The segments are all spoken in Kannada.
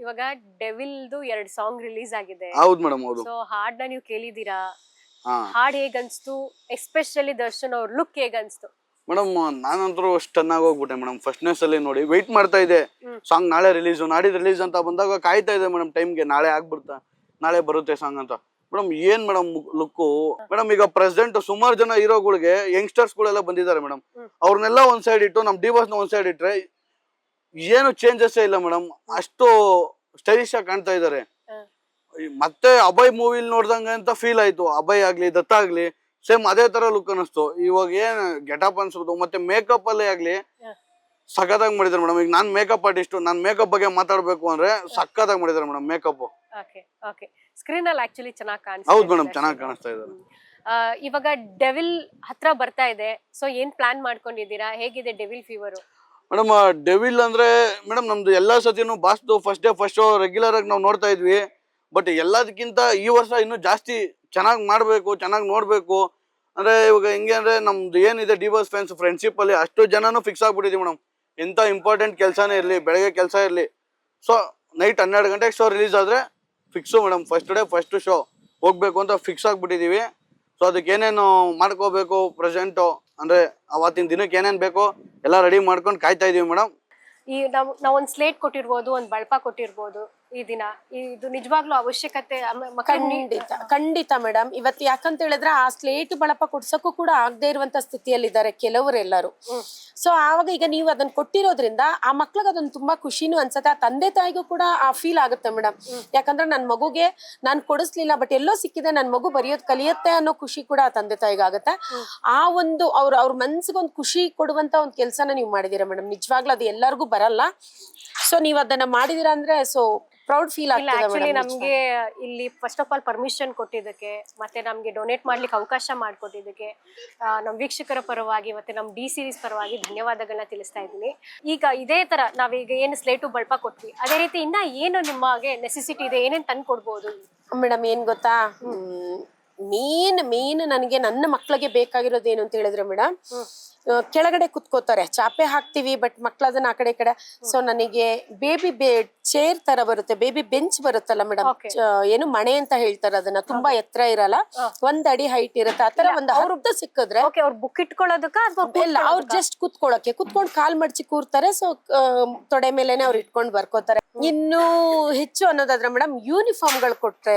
ಇವಾಗ ಡೆವಿಲ್ದು ಎರಡ್ ಸಾಂಗ್ ರಿಲೀಸ್ ಆಗಿದೆ. ಹೌದು ಮೇಡಮ್ ಹೌದು. ಸೊ ಹಾಡ್ನ ನೀವು ಕೇಳಿದೀರಾ ಹಾ. ಹಾಡ್ ಹೇಗನ್ಸ್ತು? ಎಸ್ಪೆಷಲಿ ದರ್ಶನ್ ಅವ್ರ ಲುಕ್ ಹೇಗನ್ಸ್ತು? ಮೇಡಮ್ ನಾನಂತರೂ ಸ್ಟನ್ ಹೋಗ್ಬಿಟ್ಟೆ ಮೇಡಮ್. ಫಸ್ಟ್ ನೆಸ್ ಅಲ್ಲಿ ನೋಡಿ ವೆಯ್ಟ್ ಮಾಡ್ತಾ ಇದ್ದೆ. ಸಾಂಗ್ ನಾಳೆ ರಿಲೀಸು ನಾಡಿದ್ ರಿಲೀಸ್ ಅಂತ ಬಂದಾಗ ಕಾಯ್ತಾ ಇದೆ ಮೇಡಮ್ ಟೈಮ್ಗೆ ನಾಳೆ ಆಗ್ಬಿಡ್ತಾ ನಾಳೆ ಬರುತ್ತೆ ಸಾಂಗ್ ಅಂತ. ಮೇಡಮ್ ಏನ್ ಮೇಡಮ್ ಲುಕ್ಕು ಮೇಡಮ್ ಈಗ ಪ್ರೆಸಿಡೆಂಟ್ ಸುಮಾರು ಜನ ಹೀರೋಗಳಿಗೆ ಯಂಗ್ಸ್ಟರ್ಸ್ ಗಳೆಲ್ಲ ಬಂದಿದ್ದಾರೆ ಮೇಡಮ್. ಅವ್ರನ್ನೆಲ್ಲ ಒಂದ್ ಸೈಡ್ ಇಟ್ಟು ನಮ್ ಡಿ ನ ಒಂದ್ ಸೈಡ್ ಇಟ್ರೆ ಏನು ಚೇಂಜಸ್ ಇಲ್ಲ ಮೇಡಮ್ ಅಷ್ಟು ಸ್ಟೈಲಿಶ್ ಆಗಿ ಕಾಣ್ತಾ ಇದ್ದಾರೆ. ಮತ್ತೆ ಅಭಯ್ ಮೂವಿಲ್ ನೋಡ್ದಂಗೆ ಅಂತ ಫೀಲ್ ಆಯ್ತು. ಅಭಯ್ ಆಗ್ಲಿ ದತ್ತ ಆಗ್ಲಿ ಸೇಮ್ ಅದೇ ತರ ಲುಕ್ ಅನಿಸ್ತು ಇವಾಗ ಏನ್ ಗೆಟಪ್ ಅನ್ಸೋದು ಮತ್ತೆ ಮೇಕಪ್ ಅಲ್ಲೇ ಆಗ್ಲಿ. ಸಖತ್ತಾಗಿ ಮಾಡಿದ್ರು ಮೇಡಮ್ ಈಗ ನಾನ್ ಮೇಕಪ್ ಆರ್ಟಿಸ್ಟ್ ನಾನ್ ಮೇಕಪ್ ಬಗ್ಗೆ ಮಾತಾಡ್ಬೇಕು ಅಂದ್ರೆ ಸಖತ್ತಾಗಿ ಮಾಡಿದ್ರು ಮೇಡಮ್ ಮೇಕಪ್ ಸ್ಕ್ರೀನ್ ಅಲ್ಲಿ ಆಕ್ಚುಲಿ ಚೆನ್ನಾಗಿ ಹೌದು ಮೇಡಮ್ ಚೆನ್ನಾಗಿ ಕಾಣಿಸ್ತಾ ಇದ್ದಾರೆ. ಇವಾಗ ಡೆವಿಲ್ ಹತ್ರ ಬರ್ತಾ ಇದೆ. ಸೊ ಏನ್ ಪ್ಲಾನ್ ಮಾಡ್ಕೊಂಡಿದ್ದೀರಾ? ಹೇಗಿದೆ ಡೆವಿಲ್ ಫೀವರ್ ಮೇಡಮ್ ಡೆವಿಲ್ ಅಂದ್ರೆ, ಮೇಡಮ್, ನಮ್ದು ಎಲ್ಲಾ ಸತಿನೂ ಬಾಸ್ದು first day first show regular ಆಗಿ ನಾವು ನೋಡ್ತಾ ಇದ್ವಿ. ಬಟ್ ಎಲ್ಲದಕ್ಕಿಂತ ಈ ವರ್ಷ ಇನ್ನೂ ಜಾಸ್ತಿ ಚೆನ್ನಾಗಿ ಮಾಡ್ಬೇಕು, ಚೆನ್ನಾಗಿ ನೋಡ್ಬೇಕು. ಅಂದ್ರೆ ಇವಾಗ ಹೆಂಗೆ ಅಂದ್ರೆ ನಮ್ದು ಏನಿದೆ ಡಿವೋರ್ಸ್ ಫ್ಯಾನ್ಸ್ ಫ್ರೆಂಡ್ಶಿಪ್ ಅಲ್ಲಿ ಅಷ್ಟು ಜನನು ಫಿಕ್ಸ್ ಆಗ್ಬಿಟ್ಟಿದೀವಿ ಮೇಡಮ್. ಎಂತ ಇಂಪಾರ್ಟೆಂಟ್ ಕೆಲಸನೇ ಇರಲಿ, ಬೆಳಗ್ಗೆ ಕೆಲಸ ಇರಲಿ. ಸೊ ನೈಟ್ ಹನ್ನೆರಡು ಗಂಟೆಗೆ ಶೋ ರಿಲೀಸ್ ಆದ್ರೆ fix madam first day first show ಹೋಗ್ಬೇಕು ಅಂತ ಫಿಕ್ಸ್ ಆಗಿಬಿಟ್ಟಿದ್ದೀವಿ ಸೊ ಅದಕ್ಕೆ ಏನೇನು ಮಾಡ್ಕೋಬೇಕು ಪ್ರೆಸೆಂಟು ಅಂದ್ರೆ ಅವತ್ತಿನ ದಿನಕ್ಕೆ ಏನೇನು ಬೇಕೋ ಎಲ್ಲ ರೆಡಿ ಮಾಡ್ಕೊಂಡು ಕಾಯ್ತಾ ಇದೀವಿ ಮೇಡಮ್ ಈ ನಾವು ನಾವು ಒಂದು ಸ್ಲೇಟ್ ಕೊಟ್ಟಿರ್ಬೋದು, ಒಂದು ಬಳಪ ಕೊಟ್ಟಿರ್ಬೋದು. ಈ ದಿನ. ಇದು ನಿಜವಾಗ್ಲೂ ಅವಶ್ಯಕತೆ ಖಂಡಿತ ಖಂಡಿತ ಮೇಡಮ್ ಇವತ್ತು ಯಾಕಂತ ಹೇಳಿದ್ರೆ ಆ ಸ್ಲೇಟ್ ಬಳಪ ಕೊಡ್ಸಕ್ಕೂ ಕೂಡ ಆಗದೆ ಇರುವಂತ ಸ್ಥಿತಿಯಲ್ಲಿದ್ದಾರೆ ಕೆಲವರೆಲ್ಲರೂ. ಸೊ ಆವಾಗ ಈಗ ನೀವು ಅದನ್ನ ಕೊಟ್ಟಿರೋದ್ರಿಂದ ಆ ಮಕ್ಳಿಗೆ ಅದೊಂದು ತುಂಬಾ ಖುಷಿನೂ ಅನ್ಸತ್ತೆ. ಆ ತಂದೆ ತಾಯಿಗೂ ಕೂಡ ಆ ಫೀಲ್ ಆಗುತ್ತೆ ಮೇಡಮ್ ಯಾಕಂದ್ರೆ ನನ್ನ ಮಗುಗೆ ನಾನು ಕೊಡಿಸ್ಲಿಲ್ಲ ಬಟ್ ಎಲ್ಲೋ ಸಿಕ್ಕಿದೆ ನನ್ನ ಮಗು ಬರೆಯೋದು ಕಲಿಯುತ್ತೆ ಅನ್ನೋ ಖುಷಿ ಕೂಡ ಆ ತಂದೆ ತಾಯಿಗಾಗುತ್ತೆ ಆ ಒಂದು ಅವ್ರ ಅವ್ರ ಮನ್ಸಿಗೊಂದು ಖುಷಿ ಕೊಡುವಂತ ಒಂದು ಕೆಲಸನ ನೀವು ಮಾಡಿದೀರಾ ಮೇಡಮ್ ನಿಜವಾಗ್ಲೂ ಅದು ಎಲ್ಲರಿಗೂ ಬರಲ್ಲ. ಸೊ ನೀವು ಅದನ್ನ ಮಾಡಿದೀರಾ ಅಂದ್ರೆ ಸೊ ಪ್ರೌಡ್ ಫೀಲ್ ಇಲ್ಲ ಆಗ್ತದೆ ಆಕ್ಚುಲಿ ನಮ್ಗೆ ಇಲ್ಲಿ ಫಸ್ಟ್ ಆಫ್ ಆಲ್ ಪರ್ಮಿಷನ್ ಕೊಟ್ಟಿದ್ದಕ್ಕೆ ಮತ್ತೆ ನಮ್ಗೆ ಡೊನೇಟ್ ಮಾಡ್ಲಿಕ್ಕೆ ಅವಕಾಶ ಮಾಡಿಕೊಟ್ಟಿದ್ದಕ್ಕೆ ನಮ್ಮ ವೀಕ್ಷಕರ ಪರವಾಗಿ ಮತ್ತೆ ನಮ್ಮ ಡಿ ಸಿರೀಸ್ ಪರವಾಗಿ ಧನ್ಯವಾದಗಳನ್ನ ತಿಳಿಸ್ತಾ ಇದ್ದೀನಿ. ಈಗ ಇದೇ ತರ ನಾವೀಗ ಏನು ಸ್ಲೇಟು ಬಳಪ ಕೊಟ್ವಿ ಅದೇ ರೀತಿ ಇನ್ನ ಏನು ನಿಮಗೆ ನೆಸೆಸಿಟಿ ಇದೆ ಏನೇನ್ ತಂದು ಕೊಡ್ಬೋದು ಮೇಡಮ್ ಏನ್ ಗೊತ್ತಾ? ಮೇನ್ ಮೇನ್ ನನಗೆ ನನ್ನ ಮಕ್ಳಿಗೆ ಬೇಕಾಗಿರೋದು ಏನು ಅಂತ ಹೇಳಿದ್ರೆ ಮೇಡಮ್ ಕೆಳಗಡೆ ಕುತ್ಕೋತಾರೆ. ಚಾಪೆ ಹಾಕ್ತಿವಿ ಬಟ್ ಮಕ್ಳು ಅದನ್ನ ಆ ಕಡೆ ಈ ಕಡೆ. ಸೊ ನನಗೆ ಬೇಬಿ ಬೇ ಚೇರ್ ತರ ಬರುತ್ತೆ. ಬೇಬಿ ಬೆಂಚ್ ಬರುತ್ತಲ್ಲ ಮೇಡಮ್ ಏನು ಮಣೆ ಅಂತ ಹೇಳ್ತಾರೆ ಅದನ್ನ. ತುಂಬಾ ಎತ್ತರ ಇರಲ್ಲ. ಒಂದ್ ಅಡಿ ಹೈಟ್ ಇರುತ್ತೆ. ಆತರ ಒಂದು ಅವ್ರದ್ದು ಸಿಕ್ಕಿದ್ರೆ ಓಕೆ ಅವ್ರು ಬುಕ್ ಇಟ್ಕೊಳ್ಳೋದಕ್ಕ ಇಲ್ಲ ಅವ್ರು ಜಸ್ಟ್ ಕುತ್ಕೊಳಕ್ಕೆ ಕುತ್ಕೊಂಡು ಕಾಲ್ ಮಡ್ಚಿ ಕೂರ್ತಾರೆ. ಸೊ ತೊಡೆ ಮೇಲೆನೆ ಅವ್ರು ಇಟ್ಕೊಂಡ್ ಬರ್ಕೋತಾರೆ. ಇನ್ನು ಹೆಚ್ಚು ಅನ್ನೋದಾದ್ರೆ ಮೇಡಮ್ ಯೂನಿಫಾರ್ಮ್ಗಳು ಕೊಟ್ರೆ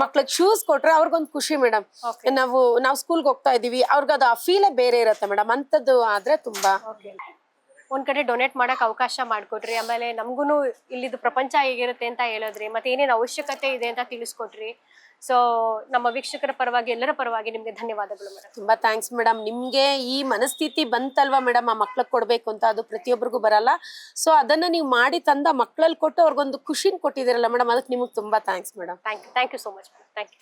ಮಕ್ಳಿಗೆ ಶೂಸ್ ಕೊಟ್ರೆ ಅವ್ರಿಗೊಂದು ಖುಷಿ ಮೇಡಮ್. Okay. ನಾವು ನಾವು ಸ್ಕೂಲ್ಗೆ ಹೋಗ್ತಾ ಇದೀವಿ ಅವ್ರಿಗೆ ಅದು ಆ ಫೀಲೇ ಬೇರೆ ಇರುತ್ತೆ ಮೇಡಮ್. ಅಂತದ್ದು ಆದ್ರೆ ತುಂಬಾ. ಒಂದ್ ಕಡೆ ಡೊನೇಟ್ ಮಾಡಕ್ ಅವಕಾಶ ಮಾಡ್ಕೊಟ್ರಿ ಆಮೇಲೆ ನಮ್ಗೂನು ಇಲ್ಲಿದು ಪ್ರಪಂಚ ಹೇಗಿರುತ್ತೆ ಅಂತ ಹೇಳೋದ್ರಿ. ಮತ್ತೆ ಏನೇನು ಅವಶ್ಯಕತೆ ಇದೆ ಅಂತ ತಿಳಿಸ್ಕೊಟ್ರಿ ಸೊ ನಮ್ಮ ವೀಕ್ಷಕರ ಪರವಾಗಿ ಎಲ್ಲರ ಪರವಾಗಿ ನಿಮ್ಗೆ ಧನ್ಯವಾದಗಳು ಮೇಡಮ್. ತುಂಬಾ ಥ್ಯಾಂಕ್ಸ್ ಮೇಡಮ್. ನಿಮ್ಗೆ ಈ ಮನಸ್ಥಿತಿ ಬಂತಲ್ವಾ ಮೇಡಮ್ ಆ ಮಕ್ಳಿಗೆ ಕೊಡ್ಬೇಕು ಅಂತ? ಅದು ಪ್ರತಿಯೊಬ್ಬರಿಗೂ ಬರಲ್ಲ. ಸೊ ಅದನ್ನ ನೀವು ಮಾಡಿ ತಂದ ಮಕ್ಳಲ್ಲಿ ಕೊಟ್ಟು ಅವ್ರಿಗೊಂದು ಖುಷಿನ ಕೊಟ್ಟಿದ್ದೀರಲ್ಲ ಮೇಡಮ್. ಅದಕ್ಕೆ ನಿಮಗೆ ತುಂಬಾ thanks madam. Thank you thank you so much thank you